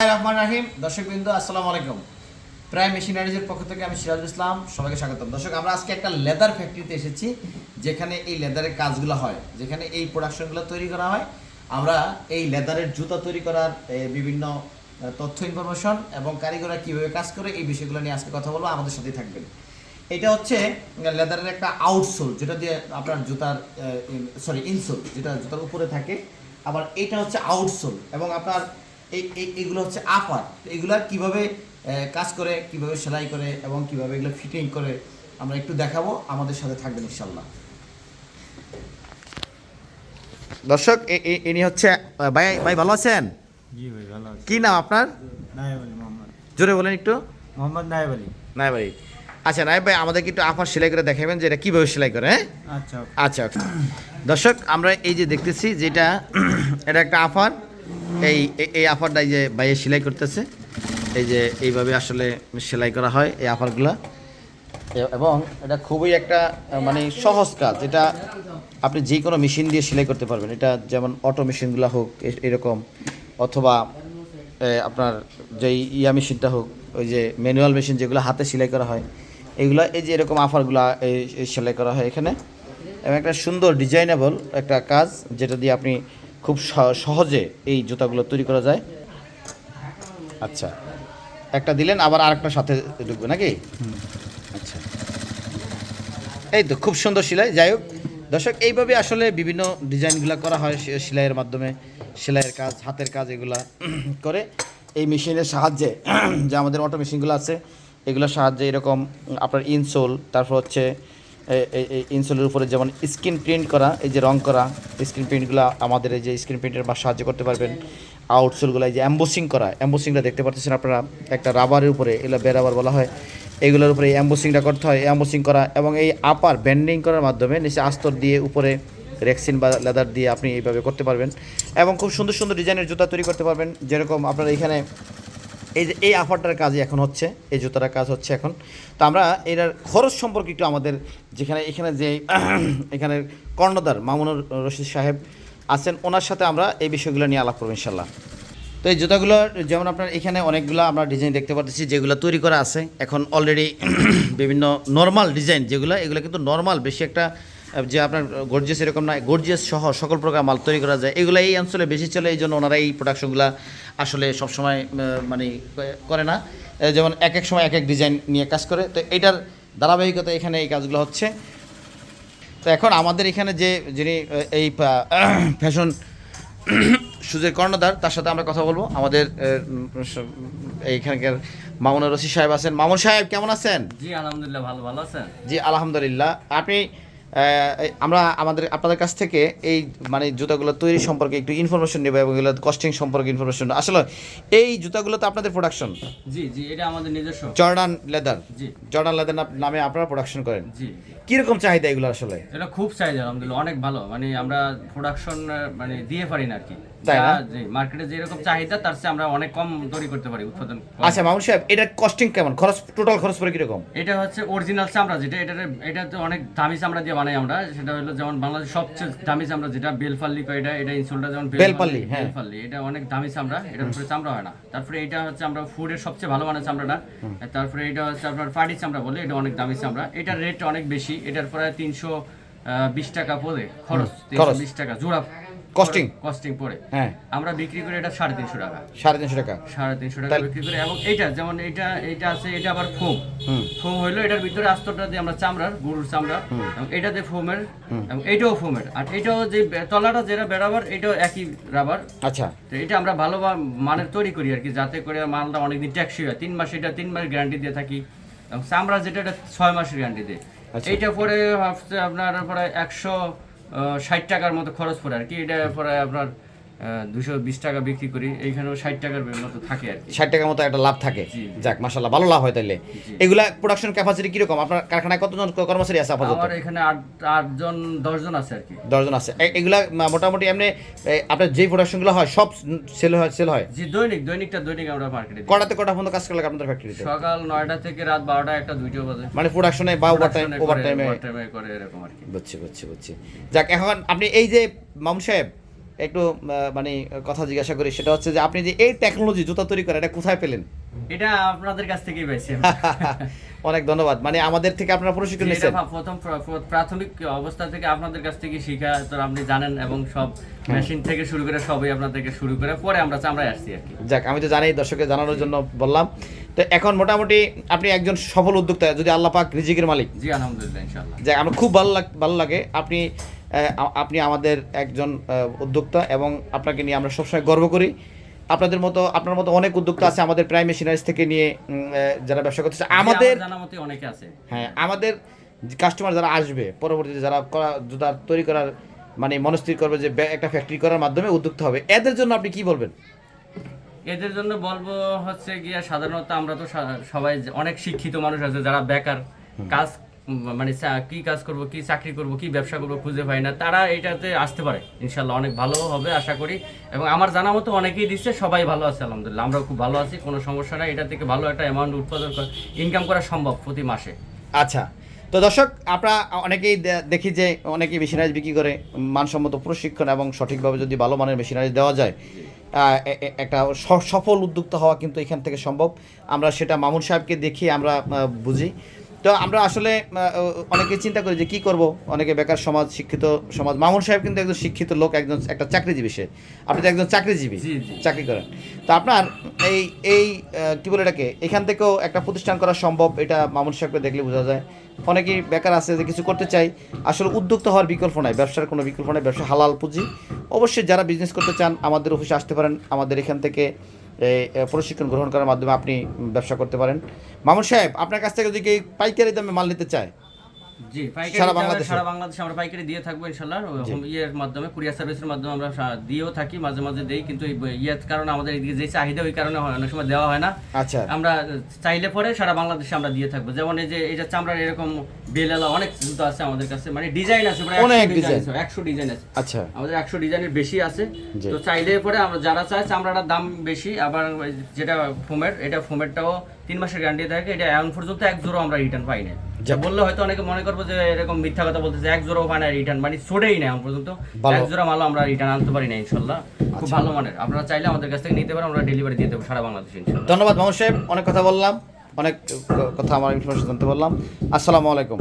রহমান আলাইকুম। প্রায় মেশিনারিজের পক্ষ থেকে আমি সিরাজুল ইসলাম, সবাইকে দর্শক, আমরা আজকে একটা লেদার ফ্যাক্টরিতে এসেছি, যেখানে এই লেদারের কাজগুলো হয়, যেখানে এই প্রোডাকশনগুলো তৈরি করা হয়। আমরা এই লেদারের তৈরি করার বিভিন্ন তথ্য, ইনফরমেশন এবং কারিগররা কীভাবে কাজ করে এই বিষয়গুলো নিয়ে আজকে কথা বলব। আমাদের সাথেই থাকবেন। এটা হচ্ছে লেদারের একটা আউটসোল যেটা দিয়ে আপনার জুতার সরি ইনসোল যেটা জুতার উপরে থাকে। আবার এটা হচ্ছে আউটসোল এবং আপনার এই এই- এগুলো হচ্ছে আপার এগুলা কীভাবে কাজ করে কীভাবে সেলাই করে এবং কীভাবে এগুলো ফিটিং করে আমরা একটু দেখাবো। আমাদের সাথে থাকবেন ইনশাল্লাহ দর্শক ইনি হচ্ছে ভাই ভাই ভালো আছেন? কি নাম আপনার? নায়েব আলী জোরে বলেন একটু। মোহাম্মদ নায়েব আলী। নাই ভাই আচ্ছা নাই ভাই আমাদেরকে একটু আপার সেলাই করে দেখাবেন যে এটা কীভাবে সেলাই করে হ্যাঁ? আচ্ছা আচ্ছা দর্শক আমরা এই যে দেখতেছি যেটা এটা একটা আফার এই, এই- আফারটা এই যে বাইরে সেলাই করতেছে, এই যে এইভাবে আসলে সেলাই করা হয় এই আফারগুলা। এবং এটা খুবই একটা মানে সহজ কাজ। এটা আপনি যে কোনো মেশিন দিয়ে সেলাই করতে পারবেন। এটা যেমন অটো মেশিনগুলো হোক এরকম, অথবা আপনার যে ইয়া মেশিনটা হোক, ওই যে ম্যানুয়াল মেশিন যেগুলো হাতে সেলাই করা হয়, এগুলো, এই যে এরকম আফারগুলো এই সেলাই করা হয় এখানে। এবং একটা সুন্দর ডিজাইনেবল একটা কাজ, যেটা দিয়ে আপনি খুব সহজে এই জুতাগুলো তৈরি করা যায়। আচ্ছা। একটা দিলেন, আবার আরেকটা সাথে ঢুকবে নাকি? আচ্ছা। এই তো, খুব সুন্দর সেলাই। যাই হোক, দর্শক, এইভাবে আসলে বিভিন্ন ডিজাইনগুলো করা হয় সেলাইয়ের মাধ্যমে। সেলাইয়ের কাজ, হাতের কাজ এগুলা করে। এই মেশিনের সাহায্যে যে আমাদের অটো মেশিনগুলো আছে, এগুলোর সাহায্যে এরকম আপনার ইনসোল তারপর হচ্ছে ইনসোলের উপরে যেমন স্ক্রিন প্রিন্ট করা, এই যে রং করা স্ক্রিন প্রিন্টগুলো আমাদের এই যে স্ক্রিন প্রিন্টের সাহায্য করতে পারবেন। আউটসোলগুলো এই যে অ্যাম্বোসিং করা অ্যাম্বোসিংটা দেখতে পাচ্ছেন আপনারা, একটা রাবারের উপরে, এগুলো বেরাবার বলা হয়। এগুলোর উপরে অ্যাম্বোসিংটা করতে হয় অ্যাম্বোসিং করা এবং এই আপার ব্যান্ডিং করার মাধ্যমে নিচে আস্তর দিয়ে উপরে রেক্সিন বা লেদার দিয়ে আপনি এইভাবে করতে পারবেন। এবং খুব সুন্দর সুন্দর ডিজাইনের জুতা তৈরি করতে পারবেন। যেরকম আপনারা এখানে এই যে, এই আফারটার কাজ এখন হচ্ছে, এই জুতাটার কাজ হচ্ছে এখন। তো আমরা এটার খরচ সম্পর্কে একটু আমাদের যেখানে, এখানে যে, এখানে কর্ণদার মামুনুর রশিদ সাহেব আছেন, ওনার সাথে আমরা এই বিষয়গুলো নিয়ে আলাপ করব ইনশাল্লাহ। তো এই জুতাগুলো, যেমন আপনার এখানে অনেকগুলো আমরা ডিজাইন দেখতে পাচ্ছি যেগুলো তৈরি করা আছে। এখন অলরেডি বিভিন্ন নর্মাল ডিজাইন যেগুলো, এগুলো কিন্তু নর্মাল বেশি একটা যে আপনার গর্জিয়াস এরকম না গর্জিয়াস সহ সকল প্রকার মাল তৈরি করা যায় এগুলো এই অঞ্চলে বেশি চলে এই জন্য ওনারা এই প্রোডাকশনগুলো আসলে সবসময় মানে করে না। যেমন এক এক সময় এক এক ডিজাইন নিয়ে কাজ করে। তো এটার ধারাবাহিকতা এখানে এই কাজগুলো হচ্ছে। তো এখন আমাদের এখানে যে যিনি এই ফ্যাশন সুজের কর্ণধার তার সাথে আমরা কথা বলব। আমাদের এইখানকার মামুনুর রশিদ সাহেব আছেন। মামুন সাহেব কেমন আছেন? জি আলহামদুলিল্লাহ ভালো ভালো আছেন। জি আলহামদুলিল্লাহ। আপনি আমরা আমাদের আপনাদের কাছ থেকে এই মানে জুতাগুলো তৈরি সম্পর্কে একটু ইনফরমেশন নেব এবং এগুলো কস্টিং সম্পর্কে ইনফরমেশন আসলে এই জুতাগুলো তো আপনাদের প্রোডাকশন জি জি এটা আমাদের নিজস্ব। জর্ডান লেদার জি। জর্ডান লেদার নামে আপনারা প্রোডাকশন করেন? জি। কীরকম চাহিদা এগুলো আসলে? এটা খুব চাহিদা আলহামদুলিল্লাহ অনেক ভালো। মানে আমরা প্রোডাকশন মানে দিয়ে পারি না আর কি। তাই না? জি মার্কেটে যেরকম চাহিদা তার চেয়ে আমরা অনেক কম তৈরি করতে পারি উৎপাদন আচ্ছা মামুন সাহেব এটার কস্টিং কেমন? খরচ টোটাল খরচ পড়ে কীরকম? এটা হচ্ছে অরিজিনাল চামড়া যেটা এটা এটা তো অনেক দামি চামড়া দিয়ে বানাই আমরা। সেটা হলো যেমন বাংলাদেশ সবচেয়ে দামি চামড়া যেটা বেলফাল্লি কয় এটা এটা ইনসোলটা যেমন বেলপাল্লি, হ্যাঁ। বেলফাল্লি এটা অনেক দামি চামড়া এটার উপরে চামড়া হয় না। তারপরে এটা হচ্ছে আমরা ফুডের সবচেয়ে ভালো মানের চামড়াটা তারপরে এটা হচ্ছে আপনার পাটি চামড়া বলে এটা অনেক দামি চামড়া। এটার রেট অনেক বেশি এটার প্রায় তিনশো বিশ টাকা পড়ে খরচ তিনশো বিশ টাকা জোড়া কস্টিং পড়ে হ্যাঁ। আমরা বিক্রি করি এটা সাড়ে তিনশো টাকা। সাড়ে তিনশো টাকা। সাড়ে তিনশো টাকা বিক্রি করে। এবং এটা যেমন এটা এটা আছে এটা আবার ফোম। ফোম হইল এটার ভিতরে আস্তরটা দিয়ে আমরা চামড়ার গরুর চামড়া। এবং এটাতে ফোমের এবং এটাও ফোমের। আর এটাও যে তলাটা যেটা বেরাবার এটাও একই রাবার। আচ্ছা। তো এটা আমরা ভালো মানের তৈরি করি আর কি যাতে করে মালটা অনেকদিন ট্যাক্সি হয়। তিন মাস এটা তিন মাস গ্যারান্টি দিয়ে থাকি। এবং চামড়া যেটা এটা ছয় মাসের গ্যারান্টি দেয়। আচ্ছা। এইটা পরে আপনার পরে একশো ষাট টাকার মতো খরচ পড়ে আর কি। এটা পরে আপনার দুশো বিশ টাকা বিক্রি করি এইখানেও ষাট টাকার মতো থাকে আর কি। ষাট টাকার মতো একটা লাভ থাকে। যাক মাসাল্লাহ ভালো লাভ হয় তাহলে এগুলা প্রোডাকশন ক্যাপাসিটি কীরকম? আপনার কারখানায় কতজন কর্মচারী আছে আপাতত? আমার এখানে আট আটজন দশজন আছে আর কি। দশজন আছে। এগুলা মোটামুটি এমনি আপনার যেই প্রোডাকশনগুলো হয় সব সেল হয় সেল হয়? জি দৈনিক দৈনিকটা দৈনিক আমরা মার্কেটে কটাতে কটা পর্যন্ত কাজ করলে আপনাদের ফ্যাক্টরিতে সকাল নয়টা থেকে রাত বারোটা একটা দুইটা বাজে। মানে প্রোডাকশনে বা ওভার টাইম ওভার করে, টাইমে করে এরকম আর কি। বুঝছি বুঝছি বুঝছি। যাক এখন আপনি এই যে মামুন সাহেব একটু মানে কথা জিজ্ঞাসা করি সেটা হচ্ছে যে আপনি যে এই টেকনোলজি জুতা তৈরি করেন এটা কোথায় পেলেন? এটা আপনাদের কাছ থেকেই পাইছি অনেক ধন্যবাদ। মানে আমাদের থেকে আপনারা প্রশিক্ষণ এটা প্রথম প্রা- প্রা- প্রাথমিক অবস্থা থেকে আপনাদের কাছ থেকে শিখা তো আপনি জানেন এবং সব মেশিন থেকে শুরু করে সবই আপনার থেকে শুরু করে পরে আমরা চামড়ায় আসছি আর কি। যাক আমি তো জানি দর্শককে জানানোর জন্য বললাম। তো এখন মোটামুটি আপনি একজন সফল উদ্যোক্তা যদি আল্লাহ পাক রিজিকের মালিক। জি আলহামদুলিল্লাহ ইনশাল্লাহ যাক আমার খুব ভালো ভালো লাগে। আপনি আপনি আমাদের একজন উদ্যোক্তা এবং আপনাকে নিয়ে আমরা সবসময় গর্ব করি। আপনাদের মতো আপনার মতো অনেক উদ্যোক্তা আছে আমাদের প্রাইম মেশিনারিজ থেকে নিয়ে যারা ব্যবসা করতেছে। আমাদের অনেকে আছে। হ্যাঁ আমাদের কাস্টমার যারা আসবে পরবর্তীতে যারা করা জুতা তৈরি করার মানে মনস্থির করবে যে একটা ফ্যাক্টরি করার মাধ্যমে উদ্যোক্তা হবে। এদের জন্য আপনি কি বলবেন? এদের জন্য বলব হচ্ছে গিয়া সাধারণত আমরা তো সবাই অনেক শিক্ষিত মানুষ আছে যারা বেকার কাজ মানে কি কাজ করব, কি চাকরি করব, কি ব্যবসা করব খুঁজে পাই না। তারা এটাতে আসতে পারে। ইনশাল্লাহ অনেক ভালো হবে, আশা করি। এবং আমার জানা মতো অনেকেই দিচ্ছে, সবাই ভালো আছে, আলহামদুলিল্লাহ। আমরাও খুব ভালো আছি, কোনো সমস্যা নাই। এটা থেকে ভালো একটা অ্যামাউন্ট উৎপাদন ইনকাম করা সম্ভব প্রতি মাসে। আচ্ছা। তো দর্শক, আমরা অনেকেই দেখি যে অনেকেই মেশিনারিজ বিক্রি করে, মানসম্মত প্রশিক্ষণ এবং সঠিকভাবে যদি ভালো মানের মেশিনারিজ দেওয়া যায় একটা সফল উদ্যোক্তা হওয়া কিন্তু এখান থেকে সম্ভব। আমরা সেটা মামুন সাহেবকে দেখি, আমরা বুঝি। তো আমরা আসলে অনেকে চিন্তা করি যে কি করব? অনেকে বেকার সমাজ শিক্ষিত সমাজ। মামুন সাহেব কিন্তু একজন শিক্ষিত লোক একজন একটা চাকরিজীবী সে। আপনি তো একজন চাকরিজীবী। চাকরি করেন। তো আপনার এই এই কী বলে এটাকে? এখান থেকেও একটা প্রতিষ্ঠান করা সম্ভব এটা মামুন সাহেবকে দেখলে বোঝা যায়। অনেকেই বেকার আছে যে কিছু করতে চাই আসলে উদ্যোক্তা হওয়ার বিকল্প নাই ব্যবসার কোনো বিকল্প নাই ব্যবসা হালাল পুঁজি। অবশ্যই যারা বিজনেস করতে চান আমাদের অফিসে আসতে পারেন। আমাদের এখান থেকে প্রশিক্ষণ গ্রহণ করার মাধ্যমে আপনি ব্যবসা করতে পারেন। মামুন সাহেব, আপনার কাছ থেকে যদি পাইকারি দামে মাল নিতে চায় জি পাইকারি সারা আমরা- বাংলাদেশে? সারা বাংলাদেশে আমরা পাইকারি দিয়ে থাকব ইনশাল্লাহ ইয়ের মাধ্যমে কুরিয়ার সার্ভিসের মাধ্যমে আমরা দিয়েও থাকি মাঝে মাঝে দেই কিন্তু ইয়ের কারণে আমাদের এদিকে যে চাহিদা ওই কারণে হয় অনেক সময় দেওয়া হয় না। আচ্ছা। আমরা চাইলে পরে সারা বাংলাদেশে আমরা দিয়ে থাকব। যেমন এই যে এটা চামড়ার এরকম বেলালা অনেক জুতো আছে আমাদের কাছে মানে ডিজাইন আছে প্রায় অনেক একশো ডিজাইন আছে একশো ডিজাইন আছে। আচ্ছা। আমাদের একশো ডিজাইনের বেশি আছে। তো চাইলে পরে আমরা যারা চায় চামড়াটার দাম বেশি আবার যেটা ফোমের এটা ফোমেরটাও তিন মাসের গ্যারান্টি থাকে এটা এখন পর্যন্ত এক জোড়ো আমরা রিটার্ন পাই না যা বললে হয়তো অনেকে মনে করব যে এরকম মিথ্যা কথা বলতেছে এক জোড়া পায় না রিটার্ন মানে ছোটেই না আমার পর্যন্ত। এক জোড়া মালও আমরা রিটার্ন আনতে পারি না ইনশাল্লাহ। খুব ভালো মানের। আপনারা চাইলে আমাদের কাছ থেকে নিতে পারেন আমরা ডেলিভারি দিয়ে দেবো সারা বাংলাদেশে ধন্যবাদ মহাশেব সাহেব অনেক কথা বললাম অনেক কথা আমার ইনফরমেশন জানতে পারলাম। আসসালামু আলাইকুম।